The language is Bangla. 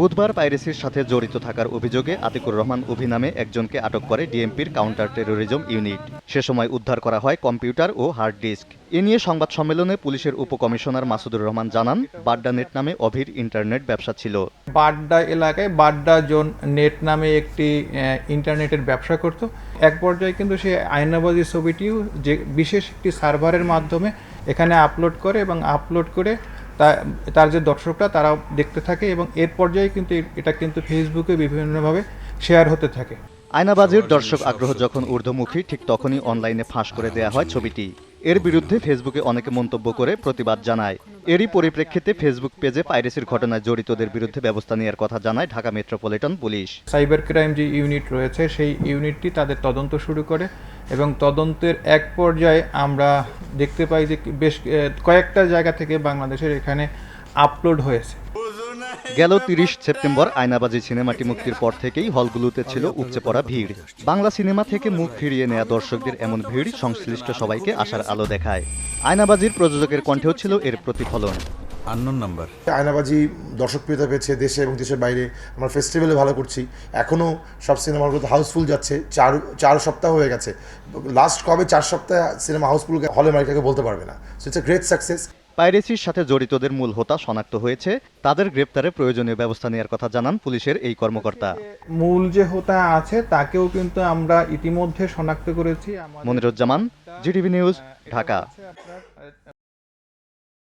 বুধবার পাইরেসির সাথে জড়িত থাকার অভিযোগে আতিকুর রহমান অভি নামে একজনকে আটক করে ডিএমপির কাউন্টার টেরোরিজম ইউনিট। সে সময় উদ্ধার করা হয় কম্পিউটার ও হার্ড ডিস্ক। এ নিয়ে সংবাদ সম্মেলনে পুলিশের উপকমিশনার মাসুদুর রহমান জানান, বাড্ডা নেট নামে অভির ইন্টারনেট ব্যবসা ছিল। বাড্ডা এলাকায় বাড্ডা জোন নেট নামে একটি ইন্টারনেটের ব্যবসা করত। এক পর্যায়ে কিন্তু সে আয়নাবাজি ছবিটিও যে বিশেষ একটি সার্ভারের মাধ্যমে এখানে আপলোড করে এবং আপলোড করে তা- তার যে দর্শকরা তারাও দেখতে থাকে এবং এর পর্যায়ে কিন্তু এটা কিন্তু ফেসবুকে বিভিন্নভাবে শেয়ার হতে থাকে। আয়নাবাজির দর্শক আগ্রহ যখন ঊর্ধ্বমুখী ঠিক তখনই অনলাইনে ফাঁস করে দেয়া হয় ছবিটি। এর বিরুদ্ধে ফেসবুকে অনেকে মন্তব্য করে প্রতিবাদ জানায়। এরই পরিপ্রেক্ষিতে ফেসবুক পেজে পাইরেসির ঘটনায় জড়িতদের বিরুদ্ধে ব্যবস্থা নেওয়ার কথা জানায় Dhaka metropolitan police cyber crime যে ইউনিট রয়েছে সেই ইউনিটটি তাদের তদন্ত শুরু করে এবং তদন্তের এক পর্যায়ে আমরা দেখতে পাই যে বেশ কয়েকটা জায়গা থেকে বাংলাদেশের এখানে আপলোড হয়েছে। গেল তিরিশ সেপ্টেম্বর আয়নাবাজি সিনেমাটি মুক্তির পর থেকেই হলগুলোতে ছিল উপচে পড়া ভিড়। বাংলা সিনেমা থেকে মুখ ফিরিয়ে নেয়া দর্শকদের এমন ভিড় সংশ্লিষ্ট সবাইকে আসার আলো দেখায়। আয়নাবাজির প্রযোজকের কণ্ঠেও ছিল এর প্রতিফলন। Unknown number. আয়নাবাজি দর্শকপ্রিয়তা পেয়েছে দেশে এবং দেশের বাইরে। আমরা ফেস্টিভ্যালে ভালো করছি। এখনও সব সিনেমাগুলোতে হাউসফুল যাচ্ছে। চার চার সপ্তাহ হয়ে গেছে। লাস্ট কবে চার সপ্তাহ সিনেমা হাউসফুল হলে মালিকাকে বলতে পারবে না। So it's a great success পাইরেসির সাথে জড়িতদের মূল হোতা শনাক্ত হয়েছে। তাদের গ্রেপ্তারে প্রয়োজনীয় ব্যবস্থা নেওয়ার কথা জানান পুলিশের এই কর্মকর্তা। মূল যে হোতা আছে তাকেও কিন্তু আমরা ইতিমধ্যে শনাক্ত করেছি। Moniruzzaman GTV news Dhaka.